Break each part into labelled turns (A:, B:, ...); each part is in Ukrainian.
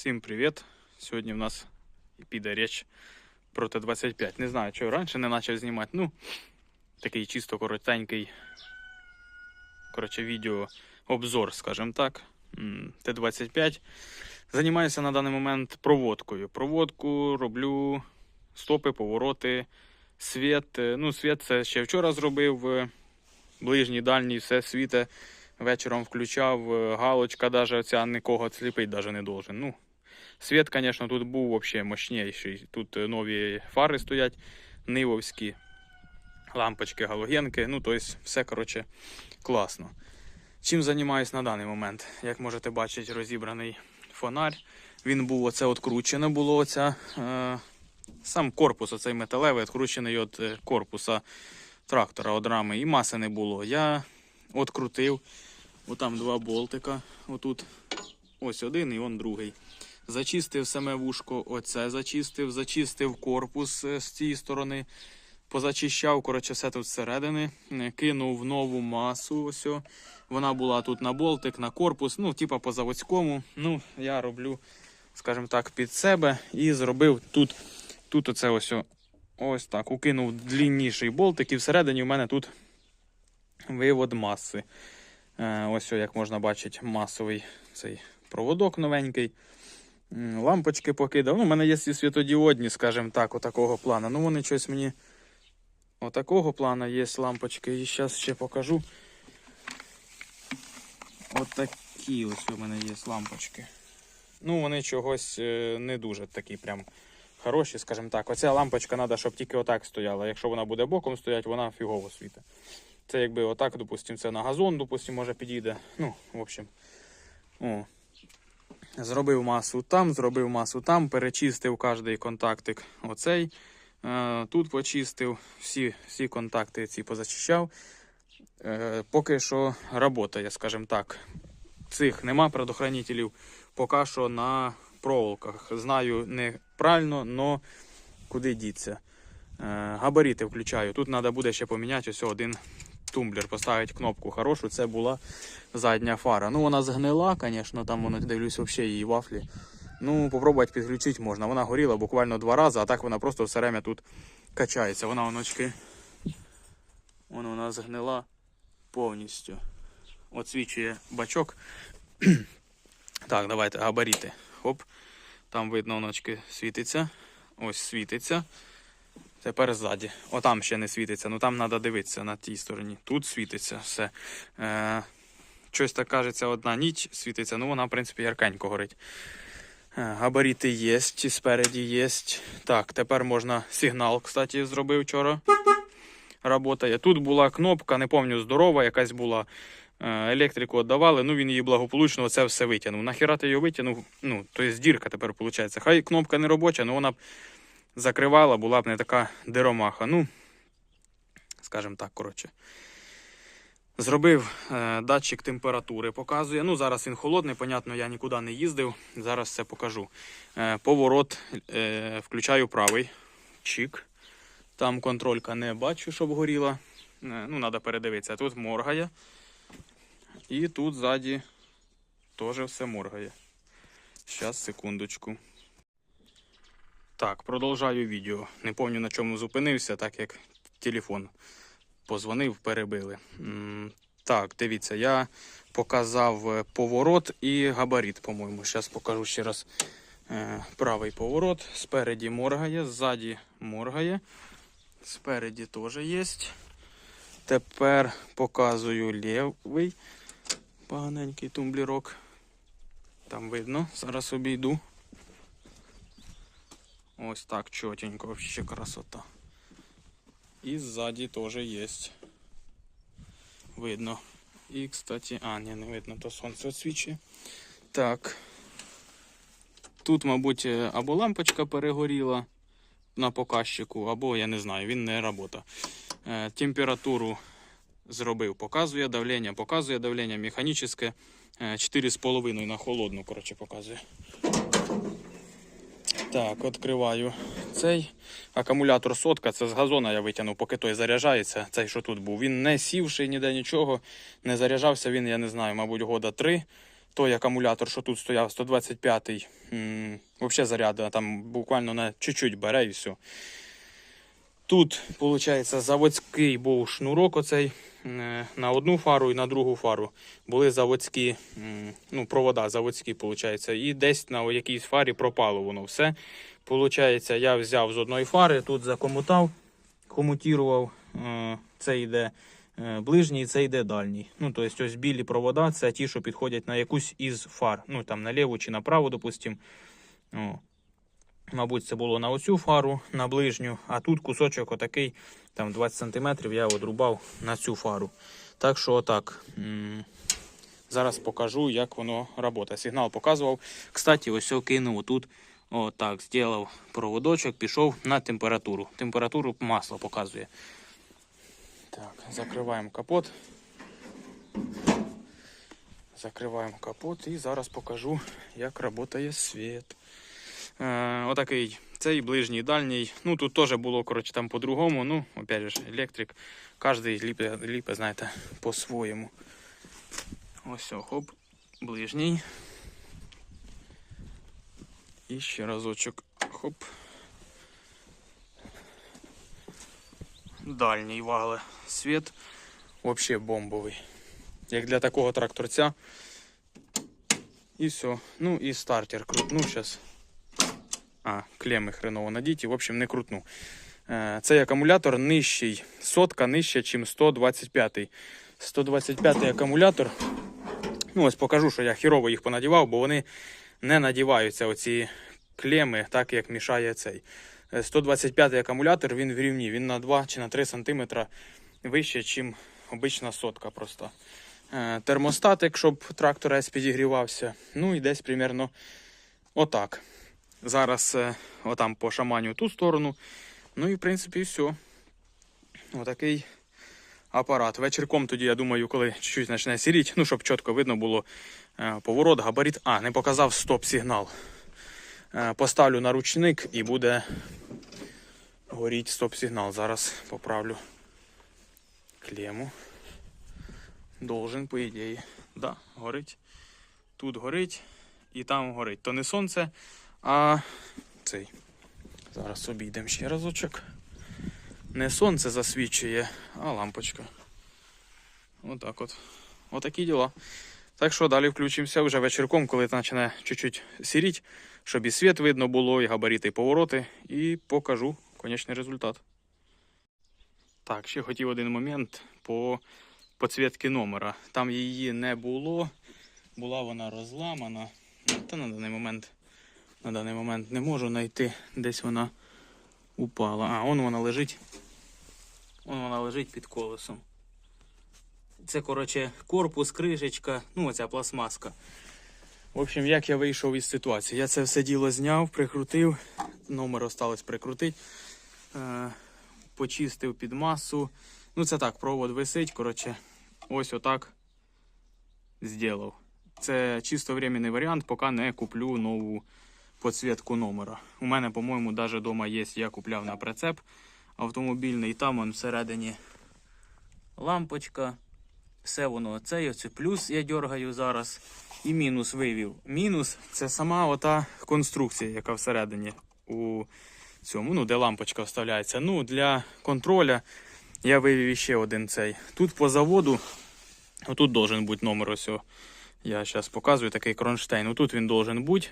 A: Всім привіт! Сьогодні в нас піде річ про Т-25. Не знаю, чого раніше не почав знімати. Ну, такий чисто коротенький коротше, відео обзор, скажімо так. Т-25. Займаюся на даний момент проводкою. Проводку роблю стопи, повороти, світ. Е, Ну, світ це ще вчора зробив. е, Ближній, дальній, все світе. Вечором включав, е, галочка даже оця нікого сліпить даже не должен. Ну, світ, звісно, тут був вообще мощніший. Тут е, нові фари стоять, нивовські, лампочки, галогенки. Ну, тобто, все, коротше, класно. Чим займаюсь на даний момент? Як можете бачити, розібраний фонарь. Він був оце откручене було оця. Е, сам корпус, оцей металевий, откручений від е, корпуса трактора од рами. І маси не було. Я открутив. Отам два болтика. Отут ось один і он другий. Зачистив саме вушко, оце зачистив, зачистив корпус е, з цієї сторони. Позачищав, коротше, все тут зсередини. Е, Кинув нову масу. Ось. о. Вона була тут на болтик, на корпус, ну, типа по заводському. Ну, я роблю, скажімо так, під себе і зробив тут, тут оце ось, о, ось так. Укинув длінніший болтик, і всередині в мене тут вивод маси. Е, Ось, як можна бачити, масовий цей проводок новенький. Лампочки покидав. Ну, у мене є світодіодні, скажімо так, отакого плану. Ну, вони щось мені отакого плану є лампочки. І зараз ще покажу. Отакі ось у мене є лампочки. Ну, вони чогось е, не дуже такі прям хороші, скажімо так. Оця лампочка треба, щоб тільки отак стояла. Якщо вона буде боком стояти, вона фігово світить. Це якби отак, допустимо, це на газон, допустимо, може підійде. Ну, в общем. О. Зробив масу там, зробив масу там, перечистив кожний контактик оцей. Е, тут почистив, всі, всі контакти ці позачищав. Е, поки що працює, скажімо так. Цих нема предохранителів поки що на проволоках. Знаю неправильно, але куди діться. Е, габарити включаю. Тут треба буде ще поміняти ось один тумблер, поставити кнопку хорошу. Це була задня фара. Ну, вона згнила, звісно, там воно дивлюсь, взагалі її вафлі. Ну, попробувати підключити можна. Вона горіла буквально два рази, а так вона просто все время тут качається. Вона оночки. Вона нас згнила повністю. Отсвічує бачок. так, давайте габаріти. Хоп. Там видно, оночки світиться. Ось світиться. Тепер ззаді. Отам ще не світиться, ну там треба дивитися на тій стороні. Тут світиться все. Е, щось так кажеться, одна ніч світиться, ну вона, в принципі, яркенько горить. Е, габаріти є, спереді є. Так, тепер можна сигнал, кстати, зробив вчора. Работає. Тут була кнопка, не пам'ятаю, здорова, якась була. Е, Електрику віддавали, ну він її благополучно це все витягнув. Нахіра ти її витягнув? Ну, то є дірка тепер виходить. Хай кнопка не робоча, але вона б закривала, була б не така диромаха. Ну, скажімо так, коротше. Зробив е, датчик температури, показує. Ну, зараз він холодний, понятно, я нікуди не їздив. Зараз все покажу. Е, поворот е, включаю правий. Чик. Там контролька не бачу, щоб горіла. Е, ну, треба передивитися. Тут моргає. І тут ззаді теж все моргає. Зараз, секундочку. Так, продовжаю відео. Не пам'ятаю на чому зупинився, так як телефон позвонив, перебили. Так, дивіться, я показав е, поворот і габарит, по-моєму. Зараз покажу ще раз е, правий поворот. Спереді моргає, ззаді моргає. Спереді теж є. Тепер показую лівий поганенький тумблірок. Там видно, зараз обійду. Ось так чотенько, вообще красота. І ззаді теж є. Видно. І, кстати, а, ні, не видно, то сонце освічує. Так. Тут, мабуть, е, або лампочка перегоріла на показчику, або я не знаю, він не робота. Е, температуру зробив, показує давлення, показує давлення механічне. е, 4,5 на холодну, коротше, показує. Так, відкриваю цей акумулятор сотка. Це з газона я витягнув, поки той заряджається. Цей, що тут був. Він не сівший ніде нічого, не заряджався він, я не знаю, мабуть, года три. той акумулятор, що тут стояв, 125-й, взагалі заряду, там буквально на чуть-чуть бере і все. Тут, виходить, заводський був шнурок оцей е, на одну фару і на другу фару. Були заводські ну, провода, заводські, виходить. І десь на якійсь фарі пропало воно все. Получається, я взяв з одної фари, тут закомутав, комутірував. Е, Це йде е, ближній, це йде дальній. Ну, тобто ось білі провода це ті, що підходять на якусь із фар. Ну, там на ліву чи направо, допустимо. Мабуть, це було на оцю фару, на ближню, а тут кусочок отакий, там 20 см, я одрубав на цю фару. Так що отак. Зараз покажу, як воно працює. Сигнал показував. Кстати, ось кинув тут. Отак, зробив проводочок, пішов на температуру. Температуру масла показує. Так, закриваємо капот. Закриваємо капот і зараз покажу, як працює світ. Е, отакий. Цей ближній, дальній. Ну тут теж було, коротше, там по-другому. Ну, опять же, електрик. Кожний ліпе, ліпе, знаєте, по-своєму. Ось, хоп, ближній. І ще разочок. Хоп. Дальній вагле. Світ взагалі бомбовий. Як для такого тракторця. І все. Ну і стартер крутну зараз. А, клеми хреново надіті. В общем, не крутну. Е, Цей акумулятор нижчий. Сотка нижче, ніж 125. 125 акумулятор. Ну, ось покажу, що я хірово їх понадівав, бо вони не надіваються, оці клеми, так як мішає цей. Е, 125 акумулятор, він в рівні, він на 2 чи на 3 см вище, ніж обична сотка просто. Е, Термостатик, щоб трактор підігрівався. Ну і десь примерно отак. Зараз е, отам по шаманю ту сторону. Ну і в принципі все. Отакий апарат. Вечірком тоді, я думаю, коли чуть-чуть почне сіріти, ну, щоб чітко видно було е, поворот, габарит. А, не показав стоп-сигнал. Е, Поставлю на ручник і буде горіти стоп-сигнал. Зараз поправлю клему. Должен, по ідеї. Да, горить. Тут горить і там горить. То не сонце, а цей. Зараз обійдемо ще разочок. Не сонце засвічує, а лампочка. Отак от. Отакі діла. Так що далі включимося вже вечірком, коли почне чуть-чуть сіріть, щоб і світ видно було, і габарити, і повороти, і покажу конечний результат. Так, ще хотів один момент по підсвітки номера. Там її не було, була вона розламана. Та на даний момент, на даний момент не можу знайти, десь вона упала. А, он вона лежить. Вон вона лежить під колесом. Це, коротше, корпус, кришечка, ну оця пластмаска. В общем, як я вийшов із ситуації? Я це все діло зняв, прикрутив, номер осталось прикрутити, е, почистив під масу. Ну, це так, провод висить, коротше, ось отак зробив. Це чисто временний варіант, поки не куплю нову підсвітку номера. У мене, по-моєму, навіть вдома є, я купляв на прицеп автомобільний, там он всередині лампочка. Все воно це оце плюс я дергаю зараз. І мінус вивів. Мінус це сама ота конструкція, яка всередині у цьому, ну, де лампочка вставляється. Ну, для контроля я вивів ще один цей. Тут по заводу, отут должен бути номер ось. Я зараз показую такий кронштейн. Отут він должен бути.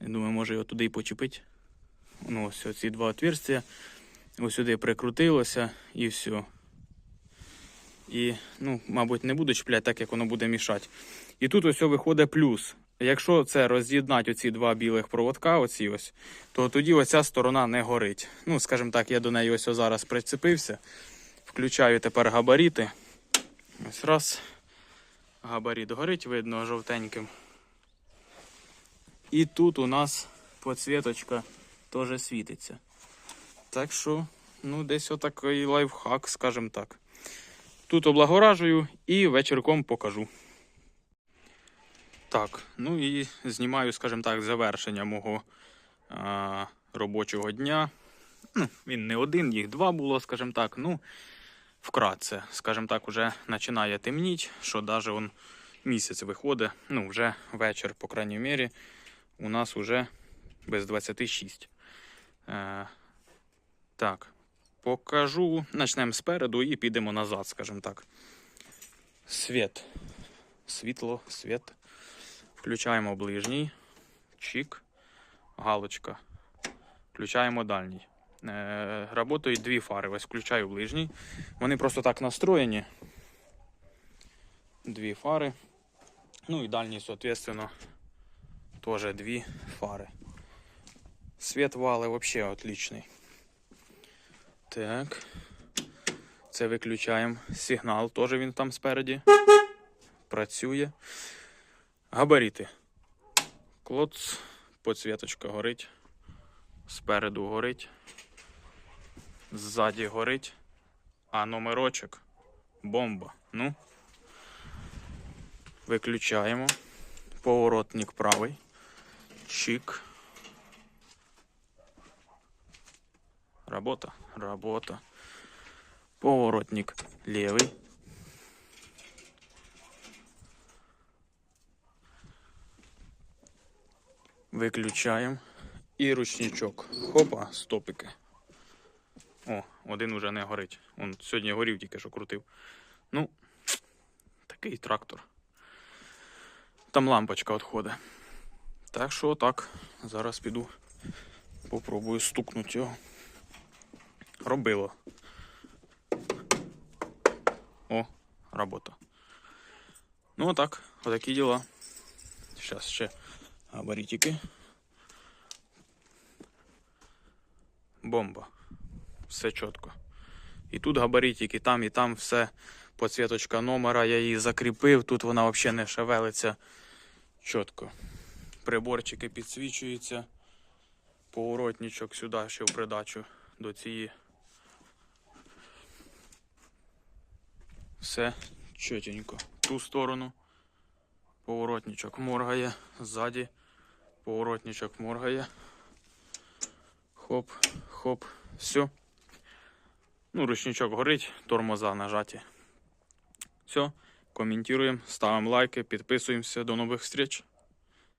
A: Я думаю, може його туди і почепити. Ну, ось ці два отверстия. Ось сюди прикрутилося і все. І, ну, мабуть, не буду чіпляти так, як воно буде мішати. І тут ось виходить плюс. Якщо це роз'єднати оці два білих проводка, оці ось, то тоді оця сторона не горить. Ну, скажімо так, я до неї ось зараз прицепився. Включаю тепер габаріти. Ось раз. Габарит горить, видно жовтеньким. І тут у нас підсвіточка теж світиться. Так що, ну, десь отакий лайфхак, скажімо так. Тут облагоражую і вечірком покажу. Так, ну і знімаю, скажімо так, завершення мого а, робочого дня. Ну, він не один, їх два було, скажімо так. Ну, вкратце, скажімо так, уже починає темніть, що навіть он місяць виходить. Ну, вже вечір, по крайній мірі, у нас вже без 26. Е, так, покажу. Почнемо спереду і підемо назад, скажімо так. Світ. Світло, світ. Включаємо ближній. Чик. Галочка. Включаємо дальній. Е, работають дві фари. Ось включаю ближній. Вони просто так настроєні. Дві фари. Ну і дальній, соответственно, теж дві фари. Світ вали взагалі отличний. Так. Це виключаємо. Сигнал теж він там спереді. Працює. Габаріти. Клоц, подсвіточка горить. Спереду горить. Ззаді горить. А номерочок бомба. Ну. Виключаємо. Поворотник правий. Чик. Работа. Работа. Поворотник левый. Виключаємо. І ручничок. Хопа, стопики. О, один уже не горить. Он сьогодні горів, тільки що крутив. Ну, такий трактор. Там лампочка відходить. Так що так. Зараз піду. Попробую стукнути його. Робило. О, робота. Ну, отак, отакі діла. Зараз ще габаритики. Бомба. Все чітко. І тут габаритики, там і там все. Подсвіточка номера, я її закріпив, тут вона взагалі не шевелиться чітко. Приборчики підсвічуються. Поворотничок сюди ще в придачу до цієї. Все чотенько. Ту сторону. Поворотничок моргає. Ззаді. Поворотничок моргає. Хоп, хоп, все. Ну, ручничок горить, тормоза нажаті. Все, коментуємо, ставимо лайки, підписуємося. До нових встреч.